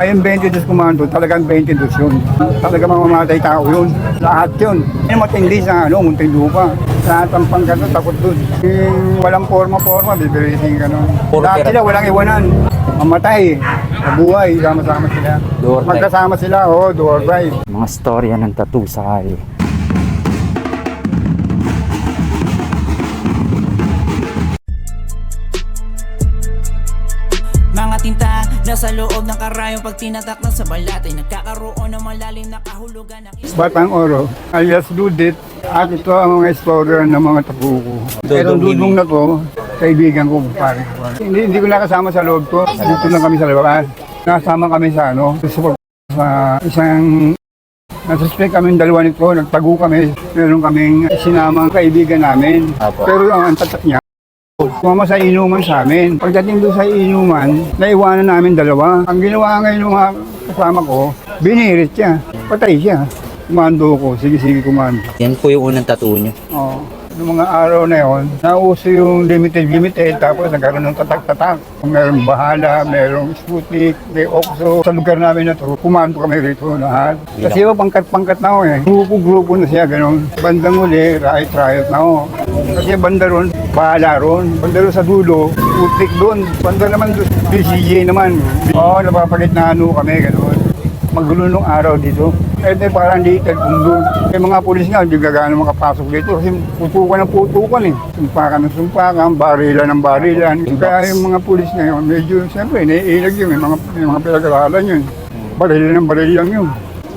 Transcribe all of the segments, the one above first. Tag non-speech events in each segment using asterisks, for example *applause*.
Ayun 22 komando, talagang 22 yun. Talagang mamamatay tao yun. Lahat yun. Yung matindi sa ano, munting lupa. Lahat ang pangkano, takot dun. Yung walang forma-forma, bibirisin ka nun. Puro Lahat sila, walang iwanan. Mamatay, mabuhay, sama-sama sila. Magkasama sila, oh, do or die. Mga storya ng tattoo sa kali. Tinta nasa loob ng karayong pag tinatak na sa balat ay nagkakaroon ng malalim na kahulugan ng Batang Oro, alias Dudit, at ito ang mga explorer ng mga tapuko. Pero Dudong dudong na to, kaibigan ko, pare ko. Hindi, hindi ko nakasama sa loob ko, dito lang kami sa labas. Nakasama kami sa ano, sa, sa isang Nasuspect kami dalawa nito, nagtago kami. Meron kaming sinamang kaibigan namin. Apo. Pero ang tatak niya, Sumama sa inuman sa amin. Pagdating doon sa inuman, naiwanan namin dalawa. Ang ginawa ngayon ng mga kasama ko, binirit siya. Patay siya. Kumando ko. Sige, sige, kumando. Yan po yung unang tattoo nyo. Oo. Noong mga araw na yon, nauso yung limited limited tapos nagkaroon ng tatak-tatak. Merong bahala, merong Sputnik, may Oxo. Sa lugar namin na to, kumando kami rito lahat. Kasi yung pangkat-pangkat na ako eh. Grupo-grupo na siya, ganun. Bandang uli, riot-riot na ako. Kasi banda ron, bahala ron. Banda ron sa dulo, Sputnik doon. Banda naman doon, BCJ naman. Oo, napapalit na ano kami, ganun magulo nung araw dito. Di parang little mundo. Yung mga pulis nga, hindi gagana makapasok dito kasi putukan ng putukan eh. Sumpakan ng sumpakan, barilan ng barilan. Kaya yung mga pulis ngayon, medyo, siyempre, naiilag yun. May mga, may mga pinag-aralan yun. Barilan ng barilan yun.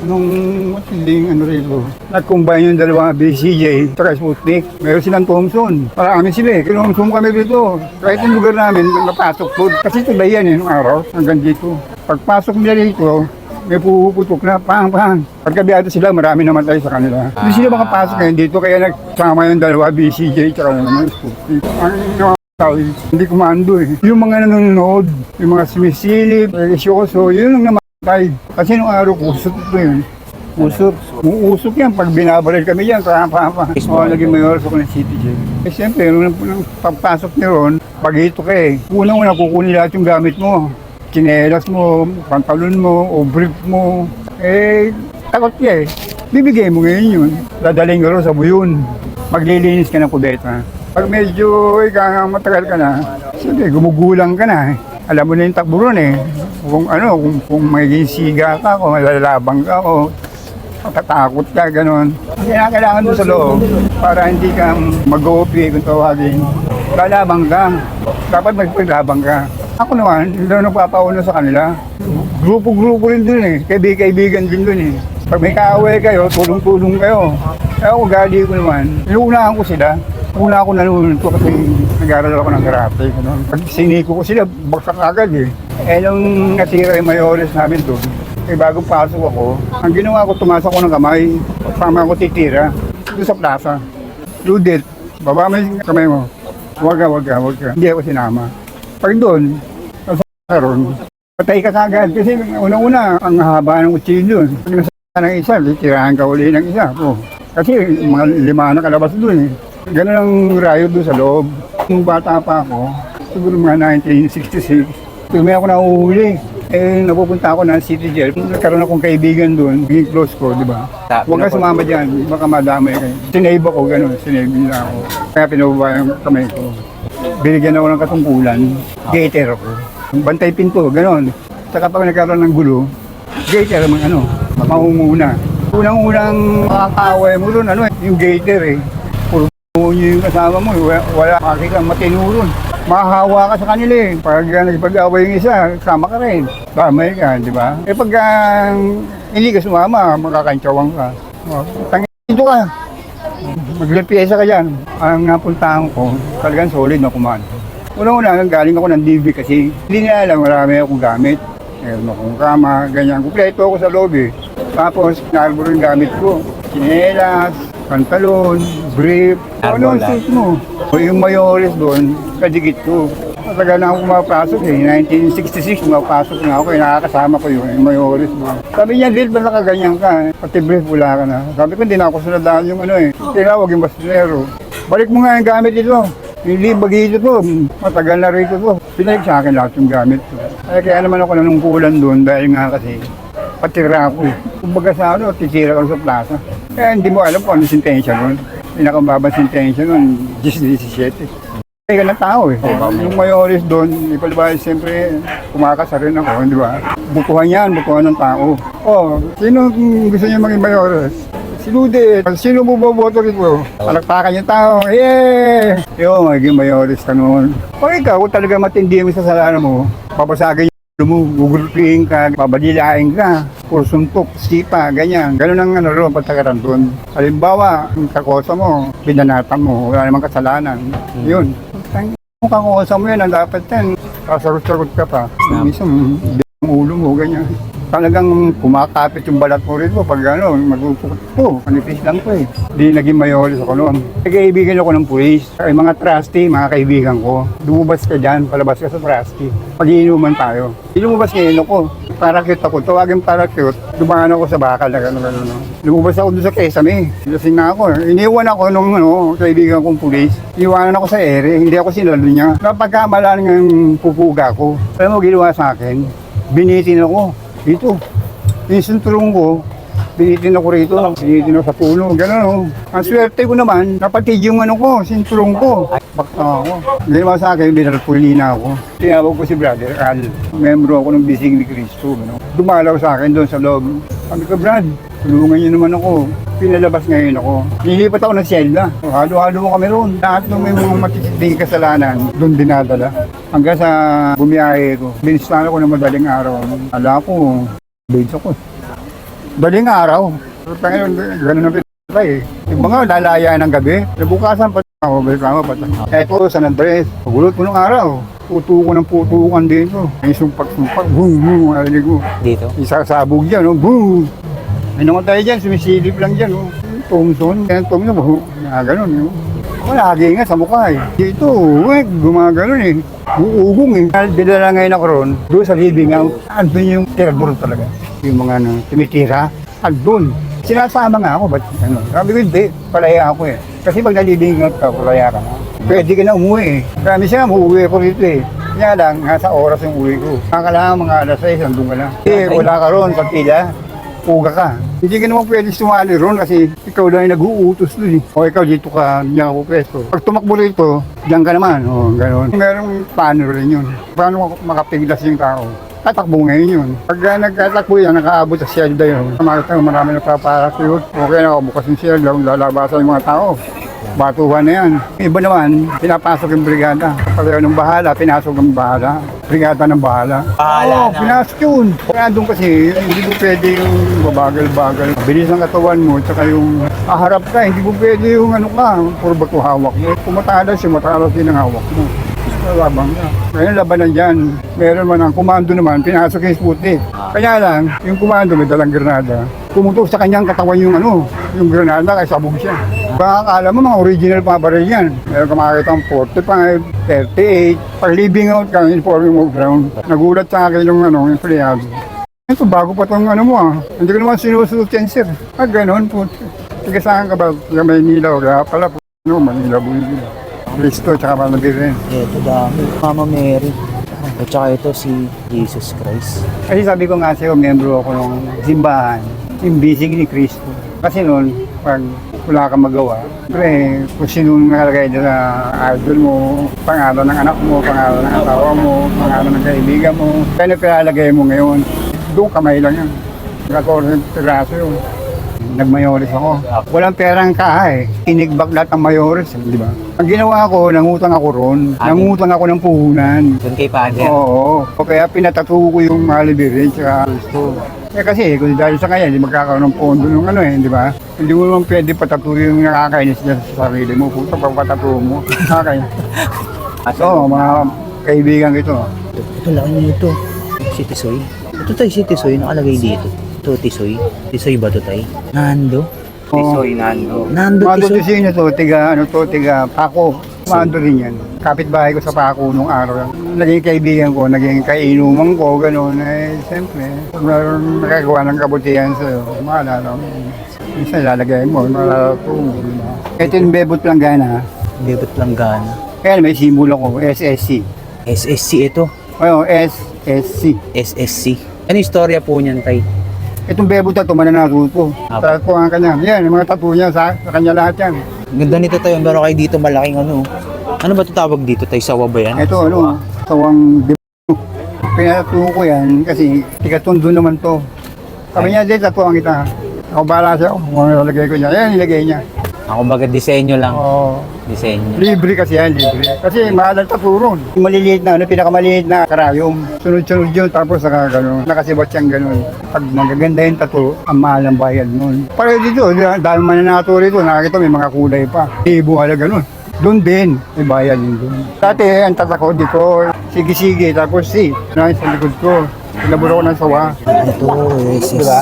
Nung matinding ano rito, nag-combine yung dalawa BCJ at Sputnik. Meron silang Thompson. Marami sila eh. Kinonsum kami dito. Kahit yung lugar namin, napasok po. Kasi tulay yan eh, nung araw, hanggang dito. Pagpasok nila dito, may puputok na, pang, pang. Pagkabiyado sila, marami namatay sa kanila. Hindi sila makapasok ngayon dito, kaya nagsama yung dalawa, BCJ, tsaka naman Sputnik. Ang mga tao, hindi kumando eh. Yung mga nanonood, yung mga sumisilip, relisyoso, yun ang namatay. Kasi nung araw, kusot ito yun. Usok. Uusok yan. Pag binabaril kami yan, pang. Oo, naging mayor ako ng city jail. Eh, siyempre, nung, nung pagpasok niyo ron, pag ito ka eh, unang-una kukunin lahat yung gamit mo. Chinelas mo, pantalon mo, o brief mo. Eh, takot ka eh. Bibigay mo ngayon yun. Dadaling rin sa buyon. Maglilinis ka ng kubeta. Pag medyo ikaw matagal ka na, siyempre, gumugulang ka na. Alam mo na yung takbo ron eh. Kung ano, kung, kung magiging siga ka, kung malalabang ka, o matatakot ka, gano'n. Ang kinakailangan mo sa loob para hindi ka mag-OP kung tawagin. Lalabang ka. Dapat magpaglabang ka. Ako naman, hindi na nagpapauna sa kanila. Grupo-grupo rin dun eh. Kaibigan din dun eh. Pag may kaaway kayo, tulong-tulong kayo. Kaya ako gali ko naman. Inuunahan ko sila. Una ako nanonood ko kasi nag-aaral ako ng karate. Ganun. Pag siniko ko sila, baksak agad eh. Eh nung natira yung mayores namin doon, eh bago pasok ako, ang ginawa ko, tumasak ko ng kamay. Sama ako titira. Doon sa plaza. Ludit, baba mo yung kamay mo. Huwag ka, huwag ka, huwag ka. Hindi ako sinama. Pag doon, karon, patay ka kagad. Kasi una-una, ang haba ng kutsilyo. Pag nasa ng isa, titirahan ka uli ng isa. Oh. Kasi mga lima na kalabas doon eh. Ganun ang rayo doon sa loob. Nung bata pa ako, siguro mga 1966, may ako nauuli. Eh, napupunta ako ng city jail. Nagkaroon akong kaibigan doon, naging close ko, di ba? Huwag ka sumama dyan, baka madamay kayo. Sinave ako, gano'n, sinave nila ako. Kaya pinababa yung kamay ko. Binigyan ako ng katungkulan, gaiter ako. Bantay pinto, gano'n. Saka pag nagkaroon ng gulo, gaiter ang ano, maunguna. Unang-unang makakaaway mo doon, ano, yung gaiter eh. Puro nyo yung kasama mo, eh. wala, makikita matino ron. Mahahawa ka sa kanila eh. Pag uh, nagpag-away yung isa, sama ka rin. Damay ka, di ba? Eh pag ah, hindi ka sumama, makakantsawan ka. Oh, tangin ka. Maglampiesa ka dyan. Ang napuntahan ko, talagang solid na kumando. Una-una, galing ako ng DV kasi hindi nila alam, marami akong gamit. Meron akong kama, ganyan. Kumpleto ako sa lobby. Tapos, nalbo rin gamit ko. Chinelas, pantalon, brief. Ano ang suit mo? Yung mayores doon, kadikit ko. Matagal na ako pumapasok eh. 1966, pumapasok na ako eh. Nakakasama ko yun, yung mayores doon. Sabi niya, Lil, ba't nakaganyan ka? Pati brief, wala ka na. Sabi ko, hindi na ako sunodaan yung ano eh. Tinawag yung basilero. Balik mo nga yung gamit ito. Hindi, bagay ito to. Matagal na rito to. Pinalik sa akin lahat yung gamit ko. Kaya kaya naman ako nanungkulan doon dahil nga kasi patira ako eh. Kumbaga sa ano, titira ka sa plaza. Kaya hindi mo alam kung ano sintensya nun. Pinakababang sintensya nun, 10-17. Kaya ka ng tao eh. Yung mayores doon, di pa diba, siyempre, kumakasa rin ako, di ba? Butuhan yan, butuhan ng tao. Oh, sino gusto niya maging mayores? Si Lude, sino mo boboto rito? Palakpakan yung tao, yeah! Yo, magiging mayores ka noon. Pag ikaw, kung talaga matindi mo sa salanan mo, papasagin yung mo, gugulutin ka, pabadilain ka, puro suntok, sipa, ganyan. Ganun ang ano ron, pagtakaran doon. Halimbawa, yung kakosa mo, binanatan mo, wala namang kasalanan. Yun. Ang yung kakosa mo yan, ang dapat yan, kasarot-sarot ka pa. Minsan, ang ulo mo, ganyan. Talagang kumakapit yung balat mo rito pag ano, magpupukot ko. Manipis lang ko eh. Di naging mayoris ako noon. Kaibigan ako ng pulis. Ay mga trustee, mga kaibigan ko. Lumabas ka dyan, palabas ka sa trustee. Pag-iinuman tayo. Lumabas ngayon ako. Parakute ako. Tawagin parakute. Dumaan ako sa bakal na gano'n gano'n. No? Lumabas ako doon sa Kesame. Lasing na ako. Iniwan ako nung ano, kaibigan kong pulis. Iwanan ako sa ere. Hindi ako sinalo niya. Napagkamalan ng pupuga ko. Alam mo, ginawa sa akin. Binitin ako. Dito. Yung sinturong ko, binitin ako rito. Binitin ako sa puno. Ganun. oh. Ang swerte ko naman, napatid yung ano ko, sinturong ko. Bakta ako. Ginawa sa akin, binarpulina ako. Tinawag ko si Brother Al. Membro ako ng Bising ni Cristo. Ano. Dumalaw sa akin doon sa loob. Sabi ko, Brad, tulungan niyo naman ako. Pinalabas ngayon ako. Nilipat ako ng selda. Halo-halo mo kami roon. Lahat ng may mga matitinding kasalanan, doon dinadala. Hanggang sa bumiyahe ko. Binistan ako ng madaling araw. Ala ko, base ako. Daling araw. Pero ganun ang pinatay eh. Yung mga lalaya ng gabi. Nabukasan pa ako, balik ako pa. Eto, San Andres. Pagulot ko ng araw. Puto ko ng putukan dito. May sumpak-sumpak. Boom, boom. Arinig ko. Dito. Isasabog dyan, oh. boom! May namatay dyan, sumisilip lang dyan, oh. Thompson, kaya Thompson, oh. Ah, ganun, oh. Ako lagi nga sa mukha, eh. Dito, eh, gumaganon, eh. Uugong, eh. Dinala ngayon ako ron, doon sa living out, andun yung terbor talaga. Yung mga ano, tumitira, andun. Sinasama nga ako, ba't ano? Sabi ko, hindi, palaya ako eh. Kasi pag nalilingin out ka, palaya ka na. Pwede ka na umuwi eh. Kaya siya, umuwi ako rito eh. Kaya lang, nasa oras yung uwi ko. Kakalangan mga alas 6, nandun ka na. Eh, wala ka ron, pag pila, puga ka. Hindi ka naman pwede sumali ron kasi ikaw lang yung nag-uutos doon eh. O ikaw dito ka, diyan ako pwesto. Pag tumakbo rito, diyan ka naman. O, gano'n. Merong paano rin yun. Paano makapiglas yung tao? Tatakbo ngayon yun. Pag uh, nagtatakbo yan, nakaabot sa shelda yun. Makita mo marami nagpaparakot. Okay na, bukas yung shelda, lalabasan yung mga tao. Batuhan na yan. Iba naman, pinapasok yung brigada. Pareho ng bahala, pinasok ng bahala. Brigada ng bahala. Bahala Oo, na. pinasok yun. Kaya doon kasi, hindi mo pwede yung babagal-bagal. Bilis ng katawan mo, tsaka yung aharap ka, hindi mo pwede yung ano ka, puro bato hawak mo. Kung matalas yung matalas din ang hawak mo. Labang ka. Ngayon labanan dyan. Meron man ang komando naman, pinasok yung Sputnik. Kaya lang, yung komando may dalang granada. Pumutok sa kanyang katawan yung ano, yung granada kaya sabog siya. Baka akala mo mga original pa baril yan. Meron ka makakita ang 45, 38. Pag living out ka, informing mo ground. Nagulat sa akin yung ano, yung empleyado. Ito, bago pa itong ano mo ah. Hindi ko naman sinusunod yan, sir. Ah, ganun po. Tiga saan ka ba? Tiga Maynila o kaya pala po. Ano, Manila po yun. Cristo, tsaka Malabirin. Ito dami. Mama Mary. At saka ito si Jesus Christ. Kasi sabi ko nga sa'yo, membro ako ng simbahan, yung bisig ni Cristo. Kasi noon, pag wala kang magawa, pre, kung sino nakalagay doon sa idol mo, pangalan ng anak mo, pangalan ng asawa mo, pangalan ng kaibigan mo, kaya pinalagay mo ngayon, doon kamay lang yan. Nakakorang piraso yun. Nagmayores ako. Walang perang kahay. Inigbak lahat ng mayores, di ba? Ang ginawa ko, nangutang ako ron. Nangutang ako ng puhunan. Doon kay Father. Oo. O kaya pinatato ko yung Malibirin tsaka gusto. Eh kasi kung dahil sa kanya, hindi magkakaroon ng pondo ng ano eh, di ba? Hindi mo naman pwede patatuyo yung nakakainis niya sa sarili mo. Puta pag patatuyo mo. Nakakainis. *laughs* So, mga kaibigan ko ito. Ito lang nito. Si Tisoy. Ito tayo si Tisoy nakalagay dito. Ito Tisoy. Tisoy ba ito tayo? Nando? Tisoy, Nando. Nando Mga Tisoy. Tisoy na to, tiga, ano to, tiga, Paco. Mando rin yan. Kapitbahay ko sa Paco nung araw. Naging kaibigan ko, naging kainuman ko, gano'n. Eh, siyempre, meron nakagawa ng kabutihan sa'yo, maalala mo. Minsan lalagay mo, malalato mo. Ito yung bebot lang gana. Bebot lang gana. Kaya may simbolo ko, SSC. SSC ito. Ano, SSC. SSC. Ano yung istorya po niyan, tay? Itong bebo tato, mananalo po. Apo. Sa po ang kanya. Yan, yung mga tattoo niya, sa, sa kanya lahat yan. Ganda nito tayo. Meron kayo dito malaking ano. Ano ba ito tawag dito tay? Sawa ba yan? Ito, ano, sawang di Pinatuto ko yan kasi tiga-tundo naman to. Sabi niya, di, tatuan kita. Ako bahala siya, kung ano ko niya. Yan, nilagay niya. Ako baga disenyo lang. Oo. Disenyo. Libre kasi yan, libre. Kasi mahal ang tapuron. Yung maliliit na, ano, pinakamaliit na karayom. Sunod-sunod yun, tapos saka gano'n. Nakasibot siyang gano'n. Pag nagaganda yung tattoo, ang mahal ang bayad nun. Pareho dito, dahil mananato rito, nakakita may mga kulay pa. Ibo halaga nun. Doon din, may bayad din doon. Dati, ang tatako dito, sige-sige, tapos si, na sa likod ko. Pinaburo ko ng sawa. Ito, SSC. Diba?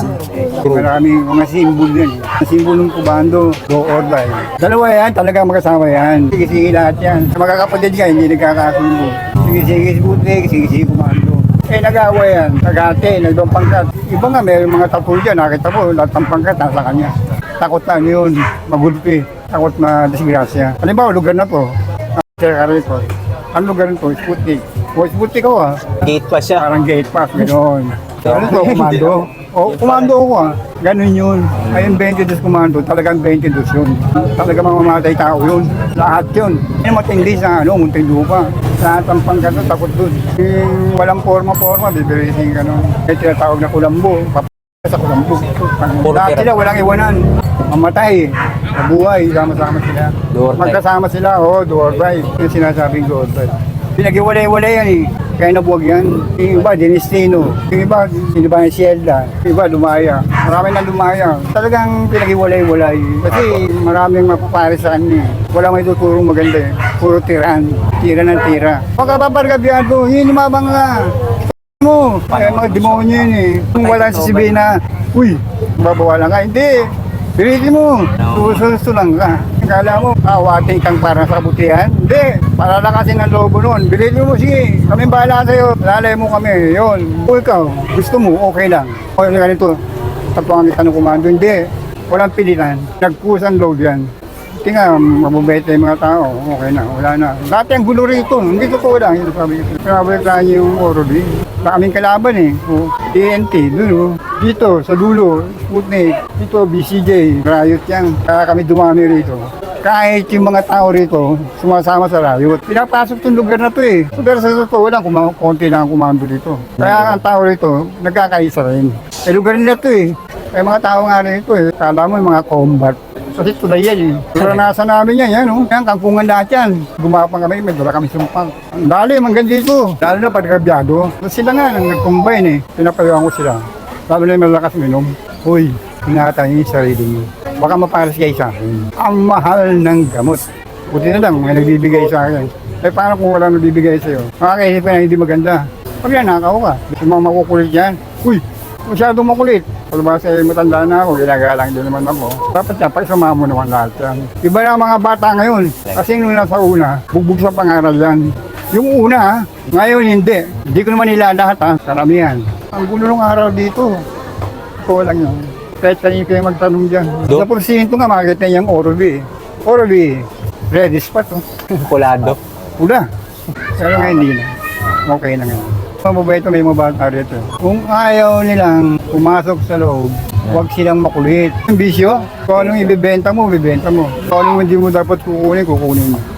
Maraming mga simbol yan. Ang simbol ng kubando, go or die. Dalawa yan, talaga magkasama yan. Sige-sige lahat yan. Magkakapatid ka, hindi nagkakasundo. Sige-sige si Butre, sige-sige kumando. Eh, nag-awa yan. Nagate, nagdoong pangkat. Iba nga, may mga tapo dyan. Nakita mo, lahat ng pangkat nasa kanya. Takot lang yun, magulpi. Takot na disgrasya. Halimbawa, lugar na to. Ang rito. Ang lugar nito, Sputnik. O, Sputnik ko ah. Gate pa siya. Parang gate pass, gano'n. Pero ito, komando. O, komando ako ah. Ganun yun. Ayun, 22 komando. Talagang 22 yun. Talaga mamamatay tao yun. Lahat yun. Yan matindi sa ano, munting lupa. Lahat ang pangkat na takot dun. Yung walang forma-forma, bibirisin ka nun. May tinatawag na kulambo. Pap- sa kulambo. Lahat sila, walang iwanan. Mamatay. Mabuhay, sama-sama sila. Magkasama sila, oh, do or die. Yung sinasabing do or die. Pinag-iwalay-walay yan eh. Kaya nabuwag yan. Yung iba, Dinestino. Yung iba, sino ba yung Sielda. Yung iba, Lumaya. Marami na Lumaya. Talagang pinag-iwalay-walay. Kasi maraming mapapare sa kanya. eh. Wala may tuturong maganda eh. Puro tiran. Tira ng tira. Pagkapapargabiyado, yun yung mga mga mo. Kaya mga demonyo yun eh. Kung wala sasabihin na, uy, babawalan ka. Hindi. Pilitin mo. Susunod lang ka. Kala mo, awating kang para sa kabutihan? Hindi. Para lakasin ang lobo nun. Pilitin mo, sige. Kami bahala sa'yo. Lalay mo kami. Yun. O ikaw, gusto mo, okay lang. O yung ganito, tatuangan kita ng kumando. Hindi. Walang pilitan. Nagpusan loob yan. Tingnan, mababait na yung mga tao. Okay na, wala na. Dati ang gulo rito. Hindi totoo lang. Hindi sabi ko. Pinabalik lang yung Orly. Daming kalaban eh. O, TNT, dun. Dito, sa dulo, Sputnik. Dito, BCJ. Riot yan. Kaya kami dumami rito. Kahit yung mga tao rito, sumasama sa riot. Pinapasok tong lugar na to eh. Pero sa totoo lang, kuma- konti lang ang kumando dito. Kaya ang tao rito, nagkakaisa rin. Eh, lugar nila to eh. Kaya mga tao nga rito eh. Kala mo yung mga combat. Kasi tulay yan eh. Naranasan namin yan, yan oh. Yan, kangkungan lahat yan. Gumapang kami, may dala kami sumpang. Ang dali, hanggang dito. Lalo na pagkabyado. Sila nga, nang nag-combine eh. Pinapayuhan ko sila. Lalo na yung malakas minom. Uy, niyo yung sarili niyo. Baka maparas kayo sa akin. Ang mahal ng gamot. Buti na lang, may nagbibigay sa akin. Eh, paano kung wala nagbibigay sa'yo? Makakaisip ka na hindi maganda. Pag yan, nakaw ka. Yung mga makukulit yan. Uy, masyadong makulit. Palabas eh, matanda na ako, ginagalang din naman ako. Dapat yan, pagsama mo naman lahat yan. Iba na ang mga bata ngayon. Kasi nung nasa una, bugbog sa pangaral yan. Yung una, ngayon hindi. Hindi ko naman nila lahat ha, karamihan. Ang gulo ng araw dito. Ito lang yun. Kahit kanino kayo magtanong dyan. Sa porsyento nga, makikita niya yung Orby. Orby, ready spot. Oh. Kulado. Pula. Pero ngayon hindi na. Okay na ngayon. Mababait may mga bata rito. Kung ayaw nilang pumasok sa loob, huwag silang makulit. Yung bisyo, kung anong ibibenta mo, ibibenta mo. Kung anong hindi mo dapat kukunin, kukunin mo.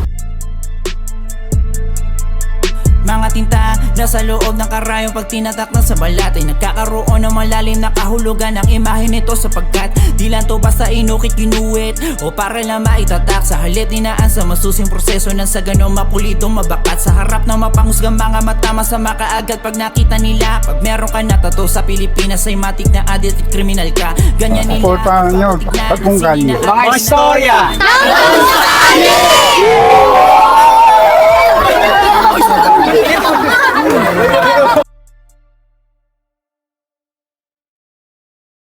sa loob ng karayong pag tinatak ng sa balat Ay nagkakaroon ng malalim na kahulugan ang imahe nito sapagkat Di lang to basta inukit ginuwit o para lang maitatak. Sa halit inaan sa masusing proseso ng sa ganong mapulitong mabakat. Sa harap ng mapangusgang mga mata masama ka pag nakita nila. Pag meron ka na tato sa Pilipinas ay matik na addict at kriminal ka. Ganyan nila Portahan nyo, at kung kanyo Mga istorya. Tawag sa kanyo! ¡Mira, mira!